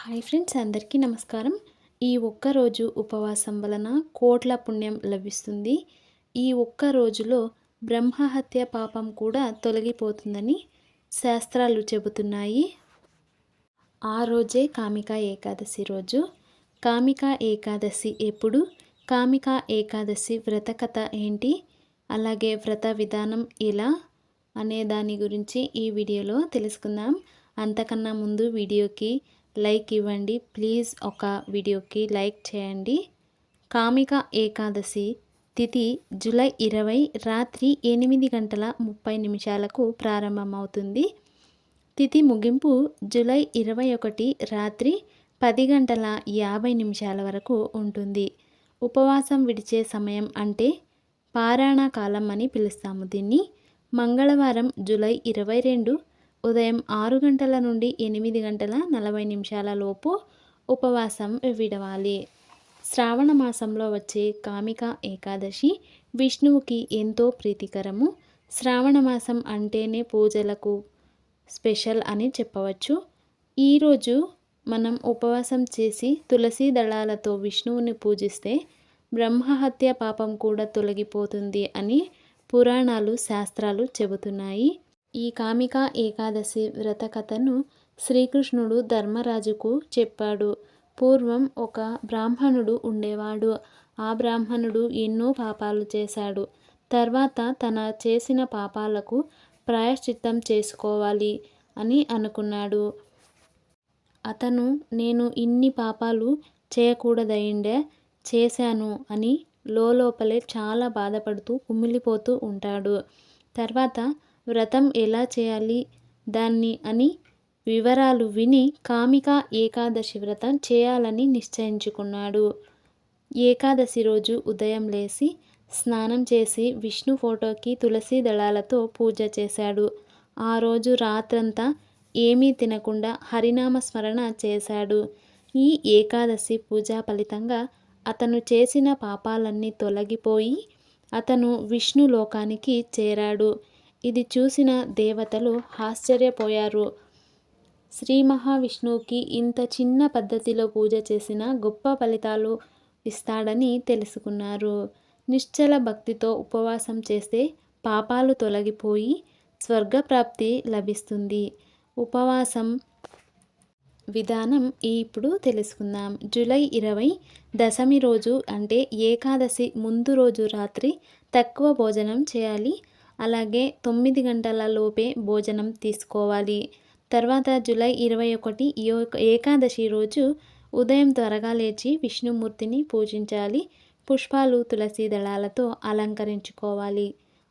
Hi friends అందరికీ నమస్కారం. ఈ ఒక్క రోజు ఉపవాసం వలన కోట్ల పుణ్యం లభిస్తుంది. ఈ ఒక్క రోజులో బ్రహ్మహత్య పాపం కూడా తొలగిపోతుందని శాస్త్రాలు చెబుతున్నాయి. ఆ రోజే కామిక ఏకాదశి రోజు. కామిక ఏకాదశి ఎప్పుడు? కామిక ఏకాదశి వ్రత కథ ఏంటి? అలాగే వ్రత విధానం ఎలా? అనే దాని గురించి ఈ వీడియోలో తెలుసుకుందాం. అంతకన్నా ముందు వీడియోకి లైక్ ఇవ్వండి. ప్లీజ్ ఒక వీడియోకి లైక్ చేయండి. కామిక ఏకాదశి తిథి జూలై ఇరవై రాత్రి ఎనిమిది గంటల ముప్పై నిమిషాలకు ప్రారంభమవుతుంది. తిథి ముగింపు జూలై ఇరవై ఒకటి రాత్రి పది గంటల యాభై నిమిషాల వరకు ఉంటుంది. ఉపవాసం విడిచే సమయం అంటే పారాణా కాలం అని పిలుస్తాము దీన్ని. మంగళవారం జూలై ఇరవై రెండు ఉదయం ఆరు గంటల నుండి ఎనిమిది గంటల నలభై నిమిషాల లోపు ఉపవాసం విడవాలి. శ్రావణ మాసంలో వచ్చే కామిక ఏకాదశి విష్ణువుకి ఎంతో ప్రీతికరము. శ్రావణ మాసం అంటేనే పూజలకు స్పెషల్ అని చెప్పవచ్చు. ఈరోజు మనం ఉపవాసం చేసి తులసి దళాలతో విష్ణువుని పూజిస్తే బ్రహ్మహత్య పాపం కూడా తొలగిపోతుంది అని పురాణాలు శాస్త్రాలు చెబుతున్నాయి. ఈ కామిక ఏకాదశి వ్రత కథను శ్రీకృష్ణుడు ధర్మరాజుకు చెప్పాడు. పూర్వం ఒక బ్రాహ్మణుడు ఉండేవాడు. ఆ బ్రాహ్మణుడు ఎన్నో పాపాలు చేశాడు. తర్వాత తన చేసిన పాపాలకు ప్రాయశ్చిత్తం చేసుకోవాలి అని అనుకున్నాడు. అతను నేను ఇన్ని పాపాలు చేయకూడదయిండే చేశాను అని లోపలే చాలా బాధపడుతూ కుమిలిపోతూ ఉంటాడు. తర్వాత వ్రతం ఎలా చేయాలి? దాన్ని అని వివరాలు విని కామిక ఏకాదశి వ్రతం చేయాలని నిశ్చయించుకున్నాడు. ఏకాదశి రోజు ఉదయం లేచి స్నానం చేసి విష్ణు ఫోటోకి తులసి దళాలతో పూజ చేశాడు. ఆ రోజు రాత్రంతా ఏమీ తినకుండా హరినామ స్మరణ చేశాడు. ఈ ఏకాదశి పూజా ఫలితంగా అతను చేసిన పాపాలన్నీ తొలగిపోయి అతను విష్ణు లోకానికి చేరాడు. ఇది చూసిన దేవతలు ఆశ్చర్యపోయారు. శ్రీ మహావిష్ణువుకి ఇంత చిన్న పద్ధతిలో పూజ చేసిన గొప్ప ఫలితాలు ఇస్తాడని తెలుసుకున్నారు. నిశ్చల భక్తితో ఉపవాసం చేస్తే పాపాలు తొలగిపోయి స్వర్గప్రాప్తి లభిస్తుంది. ఉపవాసం విధానం ఇప్పుడు తెలుసుకుందాం. జూలై ఇరవై దశమి రోజు అంటే ఏకాదశి ముందు రోజు రాత్రి తక్కువ భోజనం చేయాలి. అలాగే తొమ్మిది గంటల లోపే భోజనం తీసుకోవాలి. తర్వాత జూలై ఇరవై ఒకటి ఏకాదశి రోజు ఉదయం త్వరగా లేచి విష్ణుమూర్తిని పూజించాలి. పుష్పాలు తులసి దళాలతో అలంకరించుకోవాలి.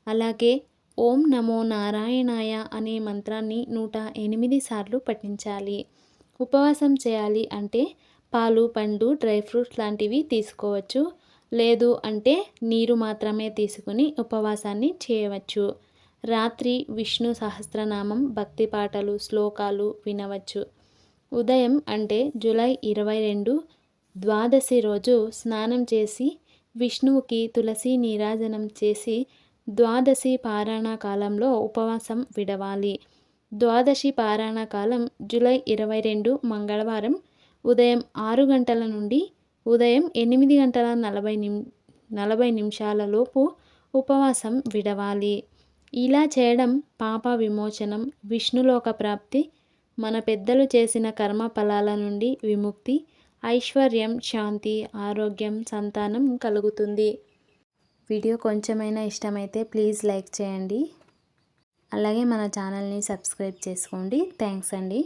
అలాగే ఓం నమో నారాయణాయ అనే మంత్రాన్ని నూట ఎనిమిది సార్లు పఠించాలి. ఉపవాసం చేయాలి అంటే పాలు పండు డ్రై ఫ్రూట్స్ లాంటివి తీసుకోవచ్చు. లేదు అంటే నీరు మాత్రమే తీసుకుని ఉపవాసాన్ని చేయవచ్చు. రాత్రి విష్ణు సహస్రనామం భక్తి పాటలు శ్లోకాలు వినవచ్చు. ఉదయం అంటే జూలై ఇరవై రెండు ద్వాదశి రోజు స్నానం చేసి విష్ణువుకి తులసి నీరాజనం చేసి ద్వాదశి పారాయణ కాలంలో ఉపవాసం విడవాలి. ద్వాదశి పారాయణ కాలం జూలై ఇరవై రెండు మంగళవారం ఉదయం ఆరు గంటల నుండి ఉదయం ఎనిమిది గంటల నలభై నిమ్ నలభై నిమిషాలలోపు ఉపవాసం విడవాలి. ఇలా చేయడం పాప విమోచనం విష్ణులోక ప్రాప్తి మన పెద్దలు చేసిన కర్మ ఫలాల నుండి విముక్తి ఐశ్వర్యం శాంతి ఆరోగ్యం సంతానం కలుగుతుంది. వీడియో కొంచెమైనా ఇష్టమైతే ప్లీజ్ లైక్ చేయండి. అలాగే మన ఛానల్ని సబ్స్క్రైబ్ చేసుకోండి. థ్యాంక్స్ అండి.